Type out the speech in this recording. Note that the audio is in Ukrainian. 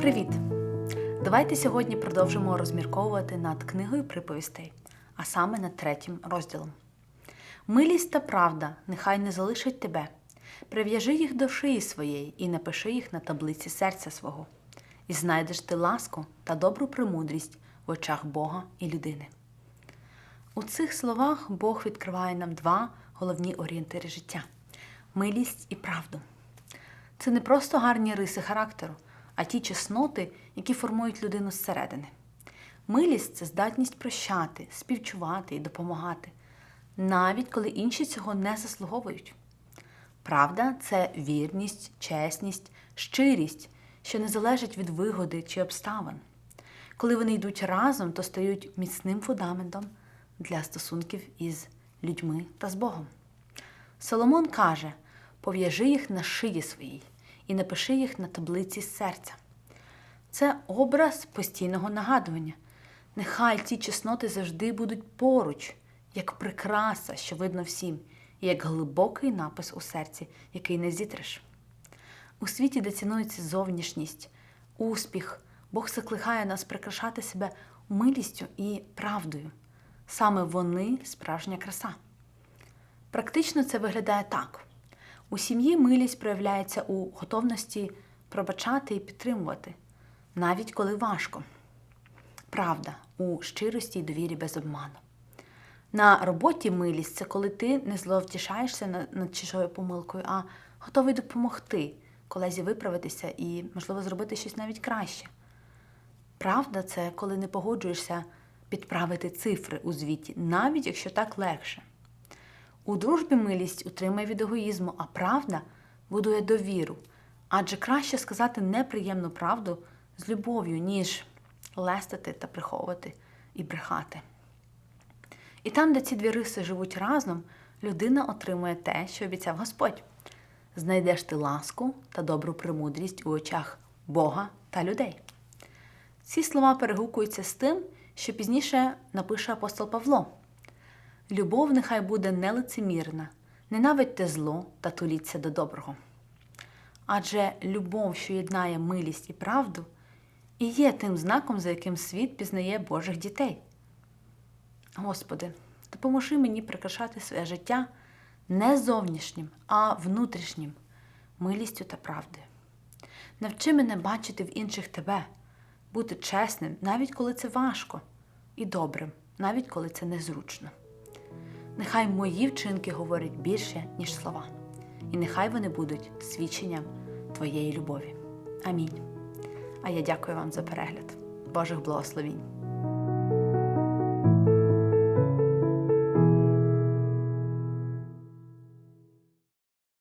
Привіт! Давайте сьогодні продовжимо розмірковувати над книгою приповістей, а саме над третім розділом. Милість та правда нехай не залишать тебе. Прив'яжи їх до шиї своєї і напиши їх на таблиці серця свого, і знайдеш ти ласку та добру премудрість в очах Бога і людини. У цих словах Бог відкриває нам два головні орієнтири життя милість і правду. Це не просто гарні риси характеру, а ті чесноти, які формують людину зсередини. Милість це здатність прощати, співчувати і допомагати, навіть коли інші цього не заслуговують. Правда це вірність, чесність, щирість, що не залежить від вигоди чи обставин. Коли вони йдуть разом, то стають міцним фундаментом для стосунків із людьми та з Богом. Соломон каже: пов'яжи їх на шиї своїй і напиши їх на таблиці серця. Це образ постійного нагадування. Нехай ці чесноти завжди будуть поруч, як прикраса, що видно всім, і як глибокий напис у серці, який не зітреш. У світі, де цінується зовнішність, успіх, Бог закликає нас прикрашати себе милістю і правдою. Саме вони справжня краса. Практично це виглядає так: у сім'ї милість проявляється у готовності пробачати і підтримувати, навіть коли важко. Правда у щирості і довірі без обману. На роботі милість це коли ти не зловтішаєшся над, чужою помилкою, а готовий допомогти колезі виправитися і, можливо, зробити щось навіть краще. Правда це коли не погоджуєшся підправити цифри у звіті, навіть якщо так легше. У дружбі милість утримує від егоїзму, а правда будує довіру. Адже краще сказати неприємну правду з любов'ю, ніж лестити та приховувати і брехати. І там, де ці дві риси живуть разом, людина отримує те, що обіцяв Господь. Знайдеш ти ласку та добру премудрість у очах Бога та людей. Ці слова перегукуються з тим, що пізніше напише апостол Павло. Любов нехай буде нелицемірна, ненавидьте зло та туліться до доброго. Адже любов, що єднає милість і правду, і є тим знаком, за яким світ пізнає Божих дітей. Господи, допоможи мені прикрашати своє життя не зовнішнім, а внутрішнім, милістю та правдою. Навчи мене бачити в інших тебе, бути чесним, навіть коли це важко, і добрим, навіть коли це незручно. Нехай мої вчинки говорять більше, ніж слова, і нехай вони будуть свідченням Твоєї любові. Амінь. А я дякую вам за перегляд. Божих благословінь!